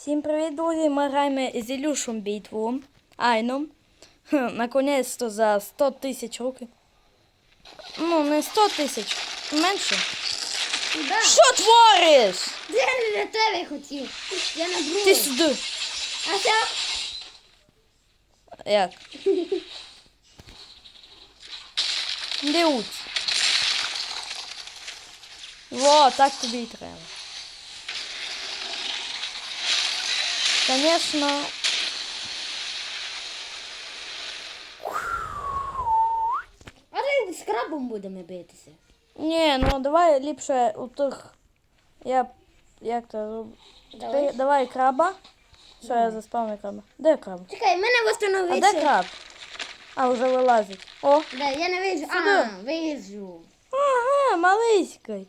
Всім привіт, друзі! Ми граємо з Ілюшем битву. Айном. Наконець-то за 100 тисяч років. Ну, не 100 тисяч. Менше. Да. Що твориш? Я не для тебе хотів. Я на другу. Ти сюди. А це Як? Дивуть. Во, так тобі і треба. Конечно. а ти з крабом будемо битися. Ні, ну давай ліпше у тих. Я. Як то Давай. Давай краба. Що я заспавнив краба? Де краб? Чекай, мене А де краб? А, вже вилазить. О! Да, я не вижу. Сюди. А, вижу. Ага, малиський.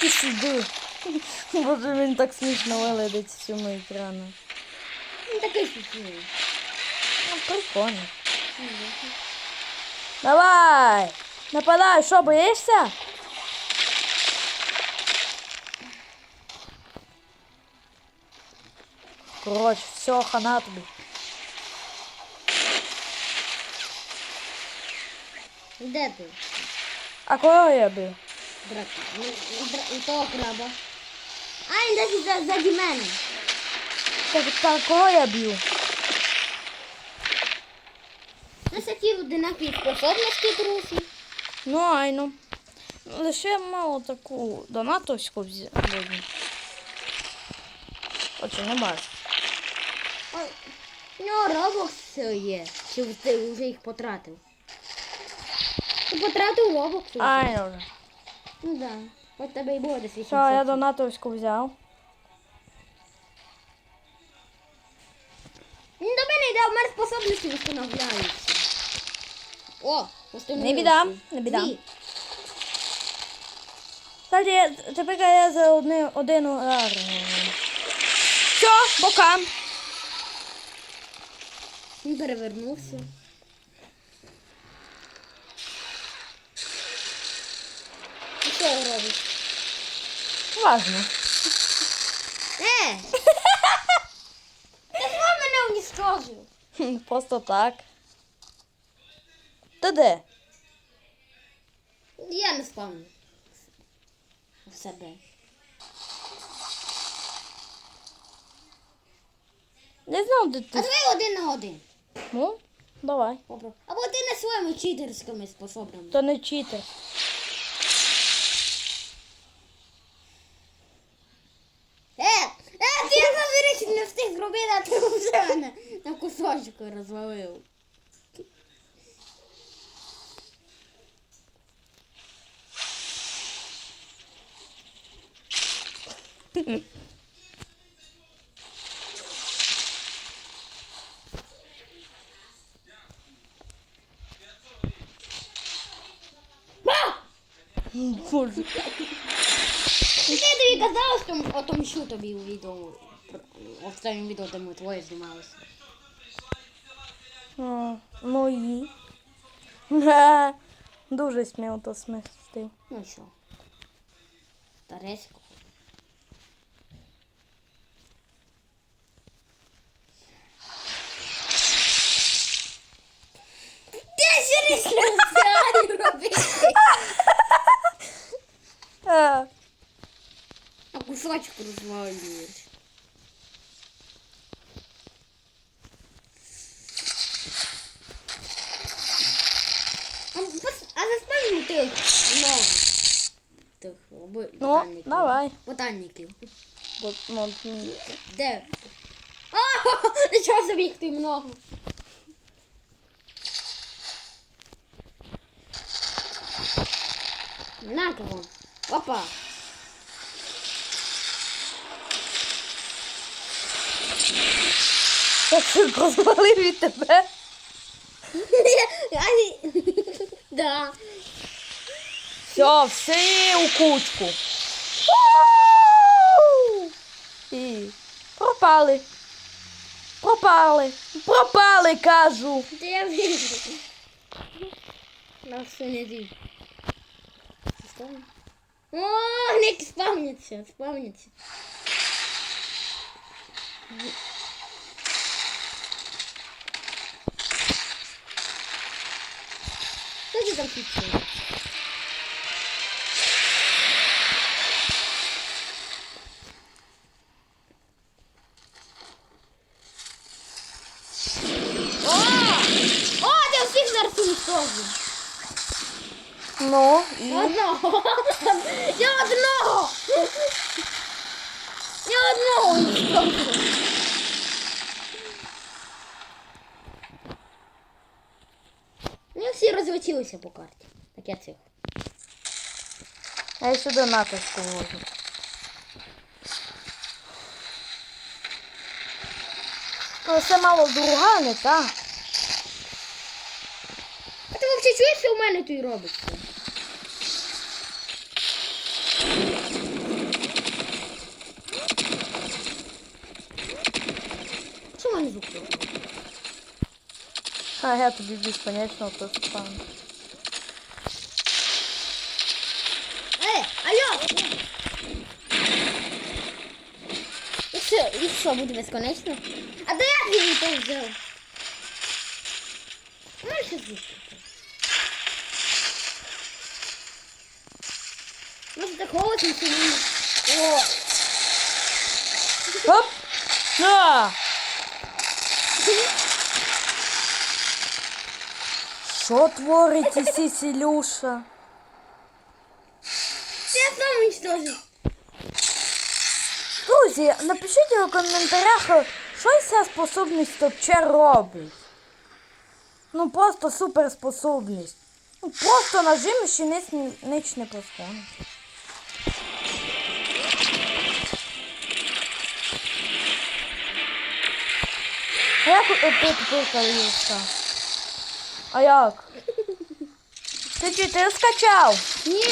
Ти сюди. Боже, він так смішно виглядить з цьому екрану. Він такий смішний. Ну, прикольно. Давай! Нападай, що, боїшся? Коротше, все, хана тобі. Де ти? А кого я бив? Брат, ну, того краба. А, він десь за, заді мене. Так, так, кого я? У нас такі одинакові способності, друзі. Ну, айно. Лише мало таку донатовську взяти. Отже, не бачу. Ой, У нього робокс є. Чи ти вже їх потратив? Ти потратив робокс? Айно вже. Ну да. От тебе і буде десь Все, я донатовську взяв. Він до мене йде, в мене способності встановляються. О, Не біда, не біда. Дві. Кстати, я- тепер я за одни, один удар. Все, пока. Він перевернувся. Що робить? Важно. Е! Ти що мене уничтожив? Хм, Просто так. Ти де? Я не спавню. В себе. Не знав, де А ти. давай один на один. Ну, давай. Попробуй. Або ти не своїми читерськими способами. То не читер. Е, е, ти я до речі не встиг зробити, а ти вже мене на кусочку розвалив. Боже. Я тобі казала, що отомщу тобі у відео. В тому відео, де ми твоє знімалися. А, Ну і. Дуже сміло то смістив. Ну що? Таресько. Ти ще не робити. А, А кусочок розвалюєш. А, пос- а заспавимо тих много. Тих оби- Ну, давай. Ботанників. Бо, ну, Де? А, нічого їх ти много. На кого? Опа. Так швидко розвалив від тебе. Ай, Да. Все, всі у кучку. І пропали. Пропали. Пропали, кажу. Та я вижу. На все не ді. Що? О, не спавняться, спавняться. Що ти там піцею? О! О, ти всіх уничтожив. Ну, і... Одного. Я одного. Я одного уничтожив. Ну, всі розлетілися по карті. Так я цих. Я сюди натиску ввожу. Ну, це мало друга, не та. Взагалі чуєш, що в мене тут робиться? Що в мене звук робить? А я тобі безконечно то спам. Е, алло! І що, і що, буде безконечно? А де як він то взяв? Ну, що звідси? Може так голосом сильно? О! Оп! На! Що творить і Сісілюша? Я сам уничтожив. Друзі, напишіть у коментарях, що ця способність вообще робить. Ну просто суперспособність. Ну просто нажимеш і ніч, не просконить. А як тепер калився? А як? Ти чи ти скачав? Ні,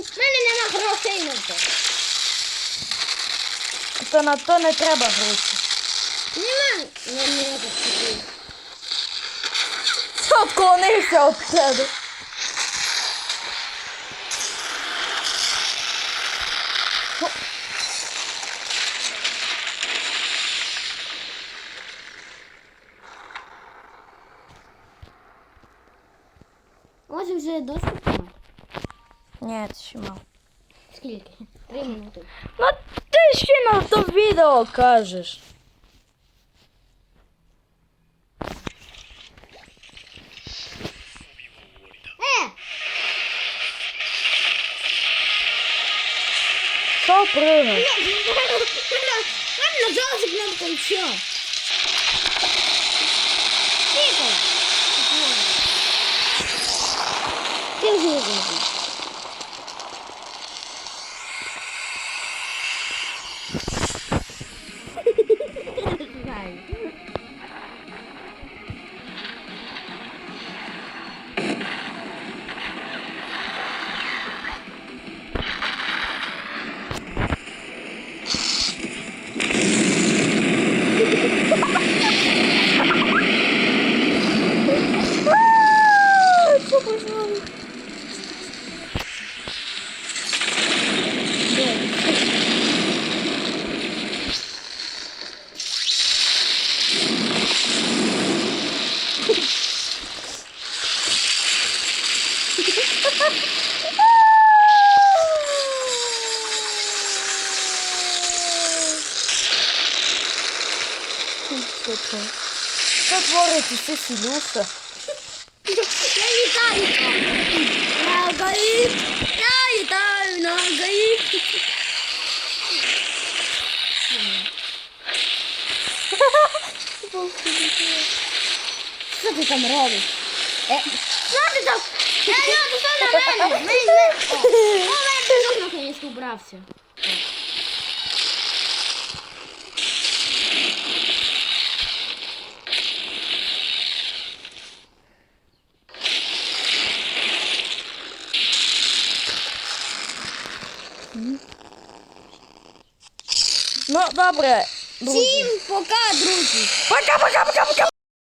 в мене нема грошей на то. То на то не треба гроші. Нема. Не треба купити. Отклонився від тебе. Ні, це ще мало. Скільки? Три минути. Ну ти ще на то відео кажеш. Що пригай? Ладно, нажалась кнопку все. Тихо. Ты уже выиграл. Що Що творить і Сілюша? Я летаю там. Я. Я летаю на горит. Що ти там робиш? Е, що ти там? На мене? О, мене наконець убрався. Ну, добре. друзі. Всім пока, друзі. Пока, пока, пока, пока.